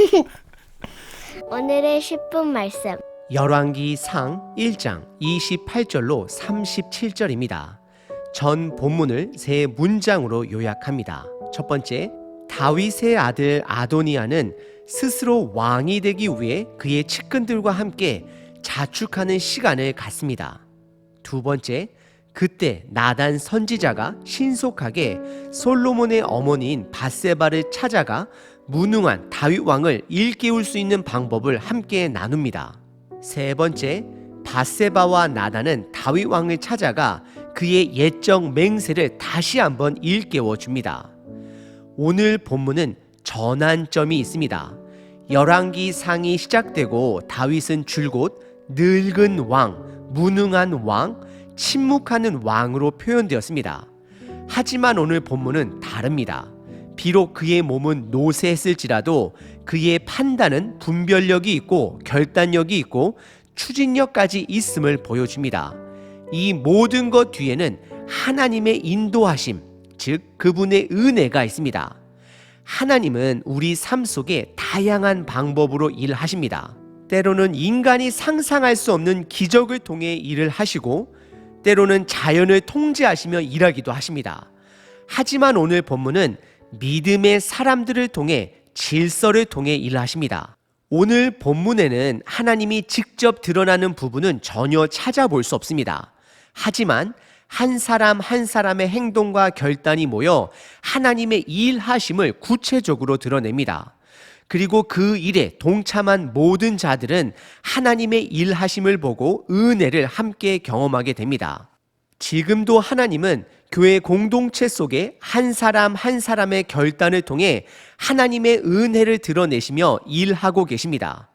오늘의 10분 말씀. 열왕기 상 1장 28절로 37절입니다. 전 본문을 세 문장으로 요약합니다. 첫 번째, 다윗의 아들 아도니아는 스스로 왕이 되기 위해 그의 측근들과 함께 자축하는 시간을 갖습니다. 두 번째, 그때 나단 선지자가 신속하게 솔로몬의 어머니인 바세바를 찾아가 무능한 다윗 왕을 일깨울 수 있는 방법을 함께 나눕니다. 세 번째, 바세바와 나단은 다윗 왕을 찾아가 그의 옛적 맹세를 다시 한번 일깨워 줍니다. 오늘 본문은 전환점이 있습니다. 열왕기 상이 시작되고 다윗은 줄곧 늙은 왕, 무능한 왕, 침묵하는 왕으로 표현되었습니다. 하지만 오늘 본문은 다릅니다. 비록 그의 몸은 노쇠했을지라도 그의 판단은 분별력이 있고 결단력이 있고 추진력까지 있음을 보여줍니다. 이 모든 것 뒤에는 하나님의 인도하심, 즉 그분의 은혜가 있습니다. 하나님은 우리 삶 속에 다양한 방법으로 일하십니다. 때로는 인간이 상상할 수 없는 기적을 통해 일을 하시고 때로는 자연을 통제하시며 일하기도 하십니다. 하지만 오늘 본문은 믿음의 사람들을 통해 질서를 통해 일하십니다. 오늘 본문에는 하나님이 직접 드러나는 부분은 전혀 찾아볼 수 없습니다. 하지만 한 사람 한 사람의 행동과 결단이 모여 하나님의 일하심을 구체적으로 드러냅니다. 그리고 그 일에 동참한 모든 자들은 하나님의 일하심을 보고 은혜를 함께 경험하게 됩니다. 지금도 하나님은 교회 공동체 속에 한 사람 한 사람의 결단을 통해 하나님의 은혜를 드러내시며 일하고 계십니다.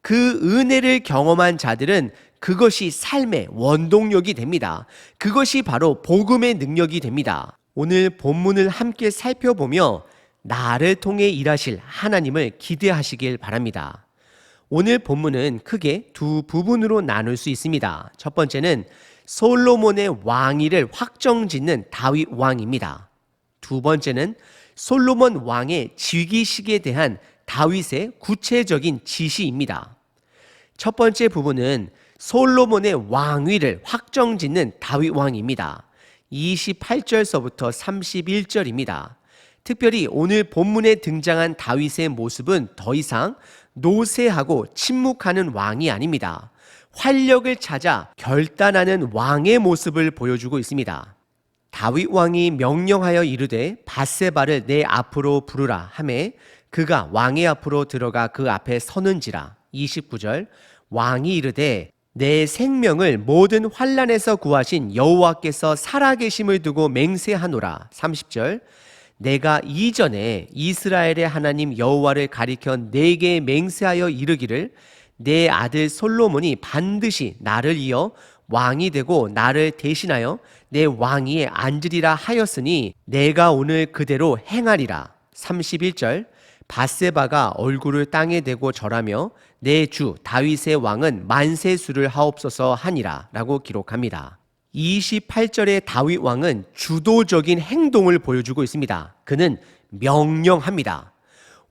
그 은혜를 경험한 자들은 그것이 삶의 원동력이 됩니다. 그것이 바로 복음의 능력이 됩니다. 오늘 본문을 함께 살펴보며 나를 통해 일하실 하나님을 기대하시길 바랍니다. 오늘 본문은 크게 두 부분으로 나눌 수 있습니다. 첫 번째는 솔로몬의 왕위를 확정짓는 다윗 왕입니다. 두 번째는 솔로몬 왕의 즉위식에 대한 다윗의 구체적인 지시입니다. 첫 번째 부분은 솔로몬의 왕위를 확정짓는 다윗 왕입니다. 28절서부터 31절입니다. 특별히 오늘 본문에 등장한 다윗의 모습은 더 이상 노쇠하고 침묵하는 왕이 아닙니다. 활력을 찾아 결단하는 왕의 모습을 보여주고 있습니다. 다윗 왕이 명령하여 이르되 바세바를 내 앞으로 부르라 하매 그가 왕의 앞으로 들어가 그 앞에 서는지라. 29절. 왕이 이르되 내 생명을 모든 환란에서 구하신 여호와께서 살아계심을 두고 맹세하노라. 30절. 내가 이전에 이스라엘의 하나님 여호와를 가리켜 내게 맹세하여 이르기를 내 아들 솔로몬이 반드시 나를 이어 왕이 되고 나를 대신하여 내 왕위에 앉으리라 하였으니 내가 오늘 그대로 행하리라. 31절 바세바가 얼굴을 땅에 대고 절하며 내 주 다윗의 왕은 만세수를 하옵소서 하니라라고 기록합니다. 28절의 다윗 왕은 주도적인 행동을 보여주고 있습니다. 그는 명령합니다.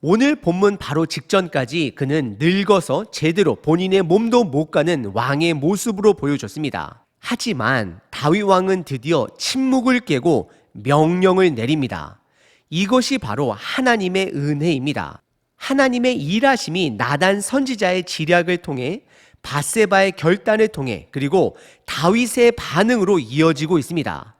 오늘 본문 바로 직전까지 그는 늙어서 제대로 본인의 몸도 못 가는 왕의 모습으로 보여줬습니다. 하지만 다윗 왕은 드디어 침묵을 깨고 명령을 내립니다. 이것이 바로 하나님의 은혜입니다. 하나님의 일하심이 나단 선지자의 지략을 통해 바세바의 결단을 통해 그리고 다윗의 반응으로 이어지고 있습니다.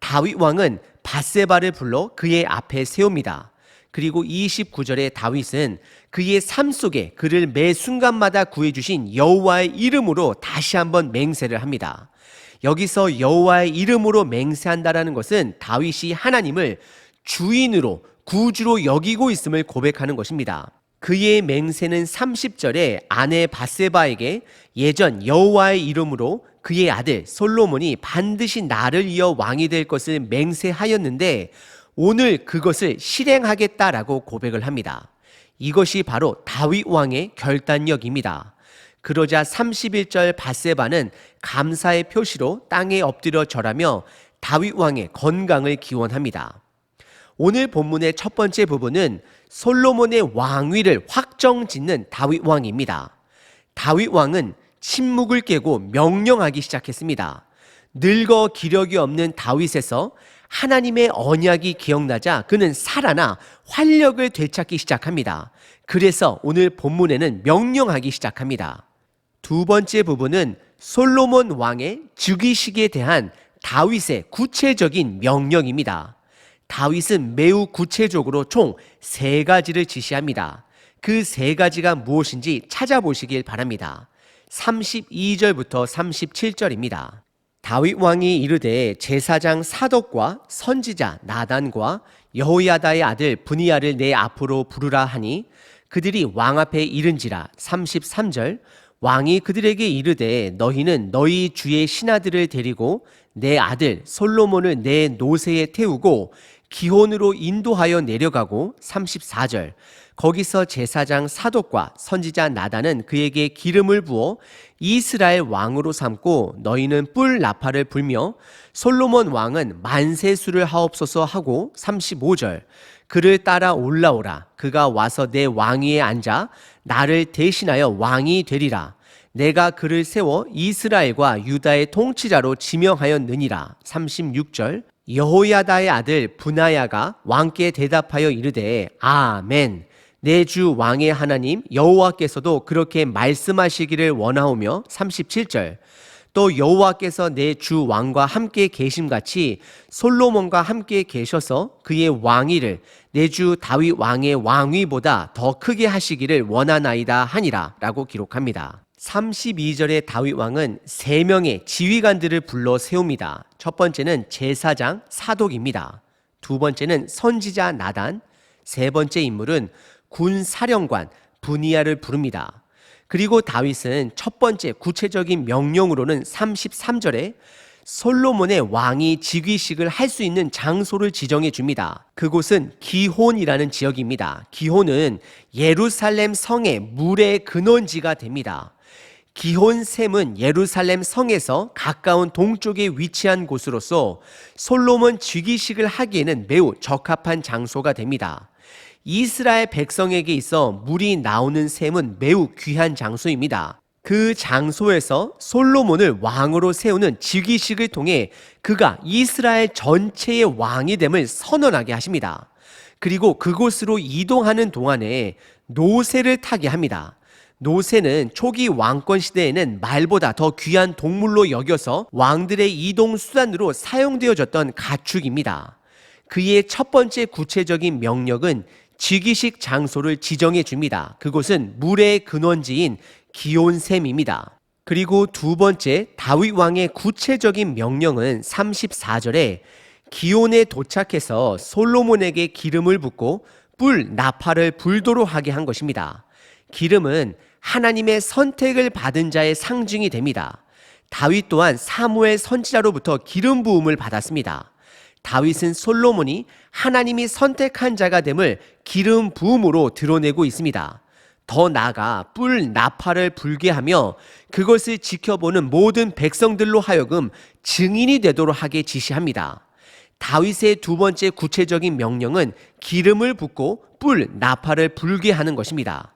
다윗 왕은 바세바를 불러 그의 앞에 세웁니다. 그리고 29절에 다윗은 그의 삶 속에 그를 매 순간마다 구해 주신 여호와의 이름으로 다시 한번 맹세를 합니다. 여기서 여호와의 이름으로 맹세한다라는 것은 다윗이 하나님을 주인으로 구주로 여기고 있음을 고백하는 것입니다. 그의 맹세는 30절에 아내 바세바에게 예전 여호와의 이름으로 그의 아들 솔로몬이 반드시 나를 이어 왕이 될 것을 맹세하였는데 오늘 그것을 실행하겠다라고 고백을 합니다. 이것이 바로 다윗 왕의 결단력입니다. 그러자 31절 바세바는 감사의 표시로 땅에 엎드려 절하며 다윗 왕의 건강을 기원합니다. 오늘 본문의 첫 번째 부분은 솔로몬의 왕위를 확정짓는 다윗 왕입니다. 다윗 왕은 침묵을 깨고 명령하기 시작했습니다. 늙어 기력이 없는 다윗에서 하나님의 언약이 기억나자 그는 살아나 활력을 되찾기 시작합니다. 그래서 오늘 본문에는 명령하기 시작합니다. 두 번째 부분은 솔로몬 왕의 즉위식에 대한 다윗의 구체적인 명령입니다. 다윗은 매우 구체적으로 총 세 가지를 지시합니다. 그 세 가지가 무엇인지 찾아보시길 바랍니다. 32절부터 37절입니다. 다윗 왕이 이르되 제사장 사독과 선지자 나단과 여호야다의 아들 분이야를 내 앞으로 부르라 하니 그들이 왕 앞에 이른지라. 33절. 왕이 그들에게 이르되 너희는 너희 주의 신하들을 데리고 내 아들 솔로몬을 내 노새에 태우고 기혼으로 인도하여 내려가고 34절. 거기서 제사장 사독과 선지자 나단은 그에게 기름을 부어 이스라엘 왕으로 삼고 너희는 뿔 나팔을 불며 솔로몬 왕은 만세수를 하옵소서 하고 35절. 그를 따라 올라오라. 그가 와서 내 왕위에 앉아 나를 대신하여 왕이 되리라. 내가 그를 세워 이스라엘과 유다의 통치자로 지명하였느니라. 36절 여호야다의 아들 분하야가 왕께 대답하여 이르되 아멘 내 주 왕의 하나님 여호와께서도 그렇게 말씀하시기를 원하오며 37절 또 여호와께서 내 주 왕과 함께 계심같이 솔로몬과 함께 계셔서 그의 왕위를 내 주 다윗 왕의 왕위보다 더 크게 하시기를 원하나이다 하니라라고 기록합니다. 32절의 다윗 왕은 세 명의 지휘관들을 불러 세웁니다. 첫 번째는 제사장 사독입니다. 두 번째는 선지자 나단, 세 번째 인물은 군 사령관 분이야를 부릅니다. 그리고 다윗은 첫 번째 구체적인 명령으로는 33절에 솔로몬의 왕이 즉위식을 할 수 있는 장소를 지정해 줍니다. 그곳은 기혼이라는 지역입니다. 기혼은 예루살렘 성의 물의 근원지가 됩니다. 기혼샘은 예루살렘 성에서 가까운 동쪽에 위치한 곳으로서 솔로몬 즉위식을 하기에는 매우 적합한 장소가 됩니다. 이스라엘 백성에게 있어 물이 나오는 샘은 매우 귀한 장소입니다. 그 장소에서 솔로몬을 왕으로 세우는 즉위식을 통해 그가 이스라엘 전체의 왕이 됨을 선언하게 하십니다. 그리고 그곳으로 이동하는 동안에 노새를 타게 합니다. 노새는 초기 왕권 시대에는 말보다 더 귀한 동물로 여겨서 왕들의 이동 수단으로 사용되어졌던 가축입니다. 그의 첫 번째 구체적인 명령은 즉위식 장소를 지정해 줍니다. 그곳은 물의 근원지인 기온샘입니다. 그리고 두 번째 다윗 왕의 구체적인 명령은 34절에 기온에 도착해서 솔로몬에게 기름을 붓고 뿔 나팔을 불도록 하게 한 것입니다. 기름은 하나님의 선택을 받은 자의 상징이 됩니다. 다윗 또한 사무엘 선지자로부터 기름 부음을 받았습니다. 다윗은 솔로몬이 하나님이 선택한 자가 됨을 기름 부음으로 드러내고 있습니다. 더 나아가 뿔 나팔을 불게 하며 그것을 지켜보는 모든 백성들로 하여금 증인이 되도록 하게 지시합니다. 다윗의 두 번째 구체적인 명령은 기름을 붓고 뿔 나팔을 불게 하는 것입니다.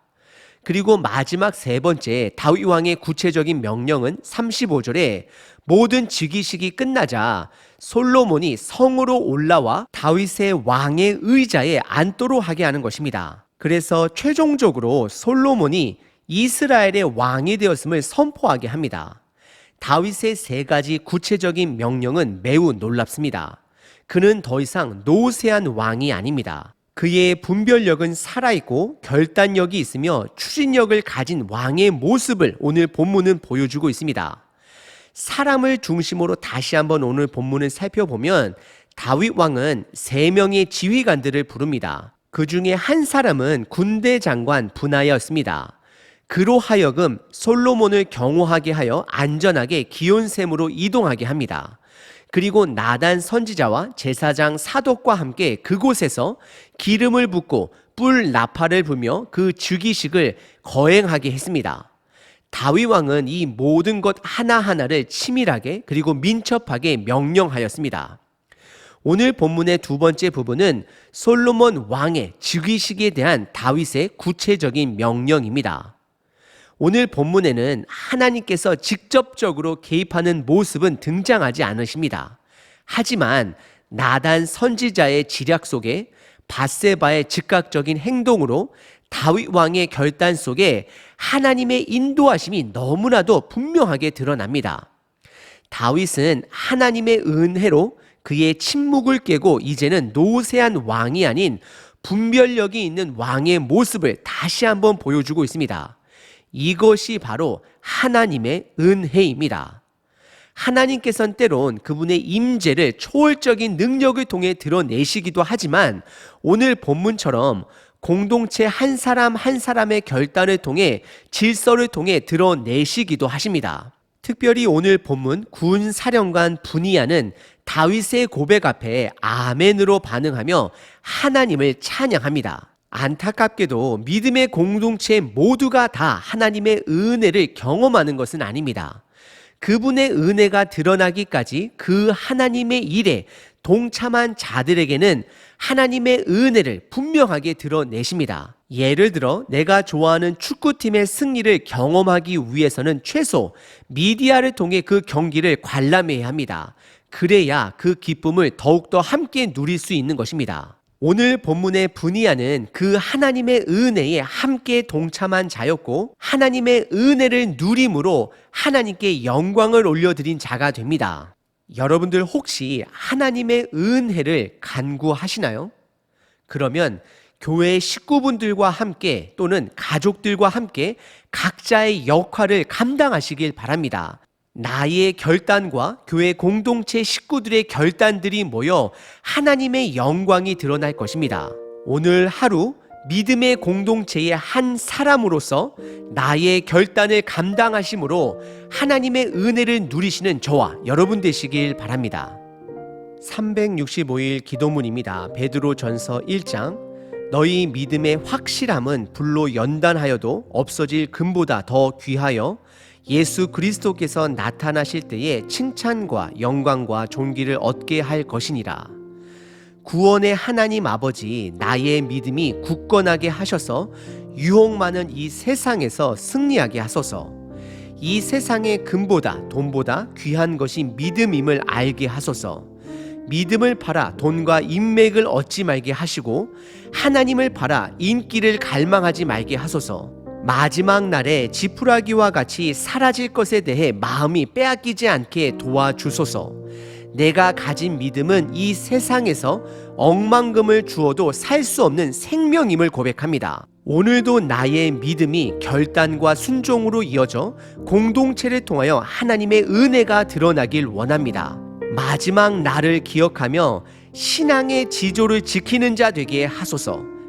그리고 마지막 세 번째 다윗 왕의 구체적인 명령은 35절에 모든 즉위식이 끝나자 솔로몬이 성으로 올라와 다윗의 왕의 의자에 앉도록 하게 하는 것입니다. 그래서 최종적으로 솔로몬이 이스라엘의 왕이 되었음을 선포하게 합니다. 다윗의 세 가지 구체적인 명령은 매우 놀랍습니다. 그는 더 이상 노세한 왕이 아닙니다. 그의 분별력은 살아있고 결단력이 있으며 추진력을 가진 왕의 모습을 오늘 본문은 보여주고 있습니다. 사람을 중심으로 다시 한번 오늘 본문을 살펴보면 다윗 왕은 세 명의 지휘관들을 부릅니다. 그 중에 한 사람은 군대 장관 분하였습니다. 그로 하여금 솔로몬을 경호하게 하여 안전하게 기온샘으로 이동하게 합니다. 그리고 나단 선지자와 제사장 사독과 함께 그곳에서 기름을 붓고 뿔 나팔을 불며 그 즉위식을 거행하게 했습니다. 다윗 왕은 이 모든 것 하나하나를 치밀하게 그리고 민첩하게 명령하였습니다. 오늘 본문의 두 번째 부분은 솔로몬 왕의 즉위식에 대한 다윗의 구체적인 명령입니다. 오늘 본문에는 하나님께서 직접적으로 개입하는 모습은 등장하지 않으십니다. 하지만 나단 선지자의 지략 속에 바세바의 즉각적인 행동으로 다윗 왕의 결단 속에 하나님의 인도하심이 너무나도 분명하게 드러납니다. 다윗은 하나님의 은혜로 그의 침묵을 깨고 이제는 노세한 왕이 아닌 분별력이 있는 왕의 모습을 다시 한번 보여주고 있습니다. 이것이 바로 하나님의 은혜입니다. 하나님께서는 때론 그분의 임재를 초월적인 능력을 통해 드러내시기도 하지만 오늘 본문처럼 공동체 한 사람 한 사람의 결단을 통해 질서를 통해 드러내시기도 하십니다. 특별히 오늘 본문 군 사령관 분이야는 다윗의 고백 앞에 아멘으로 반응하며 하나님을 찬양합니다. 안타깝게도 믿음의 공동체 모두가 다 하나님의 은혜를 경험하는 것은 아닙니다. 그분의 은혜가 드러나기까지 그 하나님의 일에 동참한 자들에게는 하나님의 은혜를 분명하게 드러내십니다. 예를 들어 내가 좋아하는 축구팀의 승리를 경험하기 위해서는 최소 미디어를 통해 그 경기를 관람해야 합니다. 그래야 그 기쁨을 더욱더 함께 누릴 수 있는 것입니다. 오늘 본문의 분이야는 그 하나님의 은혜에 함께 동참한 자였고 하나님의 은혜를 누림으로 하나님께 영광을 올려드린 자가 됩니다. 여러분들 혹시 하나님의 은혜를 간구하시나요? 그러면 교회 식구분들과 함께 또는 가족들과 함께 각자의 역할을 감당하시길 바랍니다. 나의 결단과 교회 공동체 식구들의 결단들이 모여 하나님의 영광이 드러날 것입니다. 오늘 하루 믿음의 공동체의 한 사람으로서 나의 결단을 감당하심으로 하나님의 은혜를 누리시는 저와 여러분 되시길 바랍니다. 365일 기도문입니다. 베드로 전서 1장 너희 믿음의 확실함은 불로 연단하여도 없어질 금보다 더 귀하여 예수 그리스도께서 나타나실 때에 칭찬과 영광과 존귀를 얻게 할 것이니라. 구원의 하나님 아버지 나의 믿음이 굳건하게 하셔서 유혹 많은 이 세상에서 승리하게 하소서. 이 세상의 금보다 돈보다 귀한 것이 믿음임을 알게 하소서. 믿음을 팔아 돈과 인맥을 얻지 말게 하시고 하나님을 팔아 인기를 갈망하지 말게 하소서. 마지막 날에 지푸라기와 같이 사라질 것에 대해 마음이 빼앗기지 않게 도와주소서. 내가 가진 믿음은 이 세상에서 억만금을 주어도 살 수 없는 생명임을 고백합니다. 오늘도 나의 믿음이 결단과 순종으로 이어져 공동체를 통하여 하나님의 은혜가 드러나길 원합니다. 마지막 날을 기억하며 신앙의 지조를 지키는 자 되게 하소서.